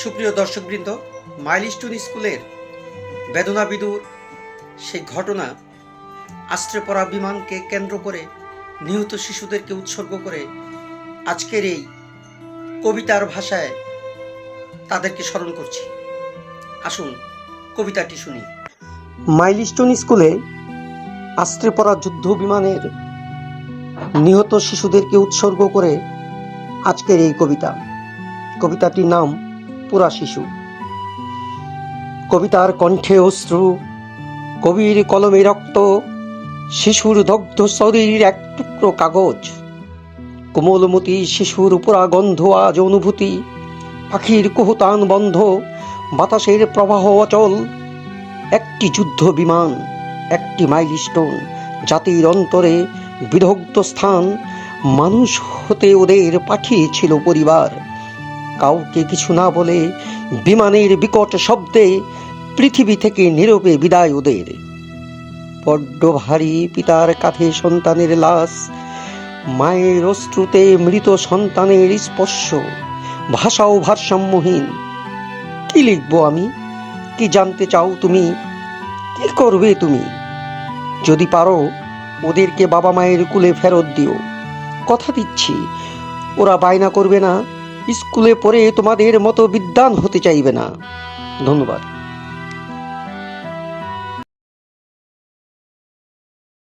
সুপ্রিয় দর্শকবৃন্দ, মাইলস্টোন স্কুলের বেদনা বিদুর সেই ঘটনা আশ্রে পড়া বিমানকে কেন্দ্র করে নিহত শিশুদেরকে উৎসর্গ করে আজকের এই কবিতার ভাষায় তাদেরকে স্মরণ করছি। আসুন কবিতাটি শুনি। মাইলস্টোন স্কুলে আশ্রে পড়া যুদ্ধ বিমানের নিহত শিশুদেরকে উৎসর্গ করে আজকের এই কবিতা। কবিতাটির নাম পুরা শিশু। কবিতার কণ্ঠে অশ্রু, কবির কলমে রক্ত, শিশুর দগ্ধ শরীর এক টুকরো কাগজ। কোমলমতি শিশুর পুরা গন্ধ আজ অনুভূতি, পাখির কুহতান বন্ধ, বাতাসের প্রবাহ অচল। একটি যুদ্ধ বিমান, একটি মাইলস্টোন, জাতির অন্তরে বিদগ্ধ স্থান, মানুষ হতে ওদের পাঠিয়েছিল পরিবার। কাউকে কিছু না বলে বিমানের বিকট শব্দে পৃথিবী থেকে নীরবে বিদায় ওদের। বড্ড ভারী পিতার কাঁধে সন্তানের লাশ, মায়ের অশ্রুতে মৃত সন্তানের স্পর্শ, ভাষাও ভারসাম্যহীন। কি লিখব আমি? কি জানতে চাও তুমি? কি করবে তুমি? যদি পারো, ওদেরকে বাবা মায়ের কুলে ফেরত দিও। কথা দিচ্ছি, ওরা বায়না করবে না। স্কুলে পড়ে তোমাদের মতো বিদ্যান হতে চাইবে না। ধন্যবাদ।